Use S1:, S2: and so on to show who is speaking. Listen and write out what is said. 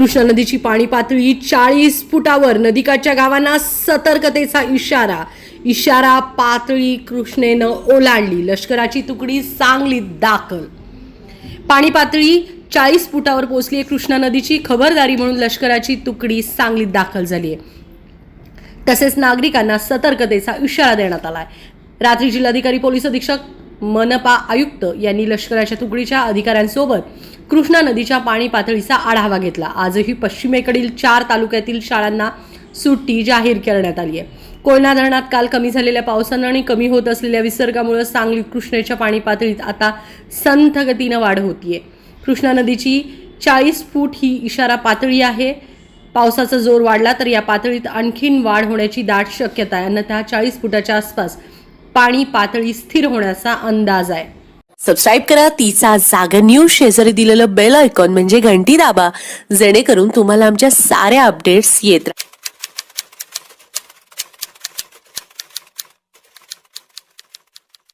S1: कृष्णा नदीची पाणी पातळी चाळीस फुटावर. नदीकाठच्या गावांना सतर्कतेचा इशारा. इशारा पातळी कृष्णेनं ओलांडली. लष्कराची तुकडी सांगलीत दाखल. पाणी पातळी चाळीस फुटावर पोहोचली आहे कृष्णा नदीची खबरदारी म्हणून लष्कराची तुकडी सांगलीत दाखल झाली आहे तसेच नागरिकांना सतर्कतेचा इशारा देण्यात आलाय. रात्री जिल्हाधिकारी पोलीस अधीक्षक मनपा आयुक्त यांनी लष्कराच्या तुकडीच्या अधिकाऱ्यांसोबत कृष्णा नदीच्या पाणी पातळीचा आढावा घेतला. आजही पश्चिमेकडील चार तालुक्यातील शाळांना सुट्टी जाहीर करण्यात आली आहे. कोयना धरणात काल कमी झालेल्या पावसानं आणि कमी होत असलेल्या विसर्गामुळे सांगली कृष्णेच्या पाणी पातळीत आता संथ गतीनं वाढ होतीये. कृष्णा नदीची चाळीस फूट ही इशारा पातळी आहे. पावसाचा जोर वाढला तर या पातळीत आणखीन वाढ होण्याची दाट शक्यता आहे. अन्यथा चाळीस फुटाच्या आसपास पाणी पातळी स्थिर होण्याचा अंदाज आहे.
S2: सबस्क्राईब करा तिचा जागर न्यूज शेजारी दिलेलं बेल आयकॉन म्हणजे घंटी दाबा. जेणेकरून तुम्हाला आमच्या साऱ्या अपडेट्स येत राहतात